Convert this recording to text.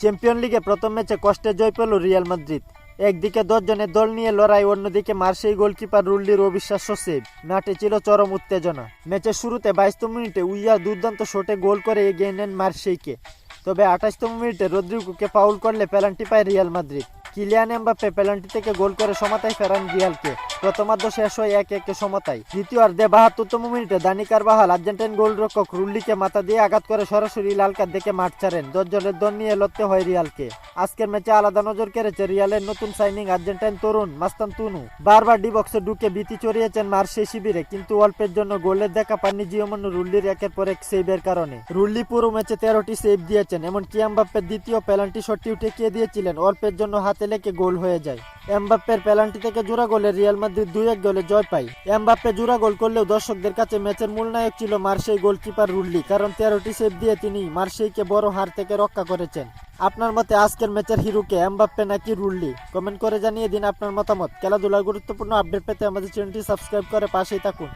Champion লিগে প্রথম ম্যাচে কষ্টে জয় পেল রিয়াল মাদ্রিদ। একদিকে দশজনের দল নিয়ে লড়াই, অন্যদিকে মার্সেই গোলকিপার রুল্লির অবিশ্বাস্য সেভ। নাটে ছিল চরম উত্তেজনা। ম্যাচের শুরুতে বাইশতম মিনিটে উইয়া দুর্দান্ত শটে গোল করে এগিয়ে নেন মার্সেইকে তবে আঠাশতম মিনিটে রদ্রিগোকে ফাউল করলে পেনাল্টি পায় Real Madrid. Kylian Mbappe penalty থেকে গোল করে সমতায় ফেরান রিয়ালকে। প্রথমার্ধ শেষ হয় এক একে সমতায়। দ্বিতীয়ার্ধে বাহাত্তরতম মিনিটে দানি কারবাহাল আর্জেন্টাইন গোলরক্ষক রুল্লিকে মাথা দিয়ে আঘাত করে সরাসরি লাল কার্ড দেখে মাঠ ছাড়েন। দশজনের দল নিয়ে লড়তে হয় রিয়ালকে। আজকের ম্যাচে আলাদা নজর কেড়েছে রিয়ালের নতুন সাইনিং আর্জেন্টাইন তরুণ মাস্তান তুনু। বারবার ডিবক্সে ঢুকে বিতি চড়িয়েছেন মার্সে শিবিরে, কিন্তু অল্পের জন্য গোলের দেখা পাননি জিওমন রুল্লির একের পর এক সেভের কারণে। রুল্লি পুরো ম্যাচে তেরোটি সেভ দিয়েছেন, এমনকি এমবাপ্পের দ্বিতীয় পেনাল্টি শটটিও ঠেকিয়ে দিয়েছিলেন। অল্পের জন্য হাতে লেগে গোল হয়ে যায়। এমবাপ্পের পেনাল্টি থেকে জোড়া গোলে রিয়াল মাদ্রিদ দুই এক গোলে জয় পায়। এমবাপ্পে জোড়া গোল করলেও দর্শকদের কাছে ম্যাচের মূল নায়ক ছিল মার্সেই গোলকিপার রুল্লি, কারণ তেরোটি সেভ দিয়ে তিনি মার্সেইকে বড় হার থেকে রক্ষা করেছেন। আপনার মতে আজকের ম্যাচের হিরোকে এমবাপ্পে নাকি রুল্লি? কমেন্ট করে জানিয়ে দিন আপনার মতামত। খেলাধুলার গুরুত্বপূর্ণ আপডেট পেতে আমাদের চ্যানেলটি সাবস্ক্রাইব করে পাশেই থাকুন।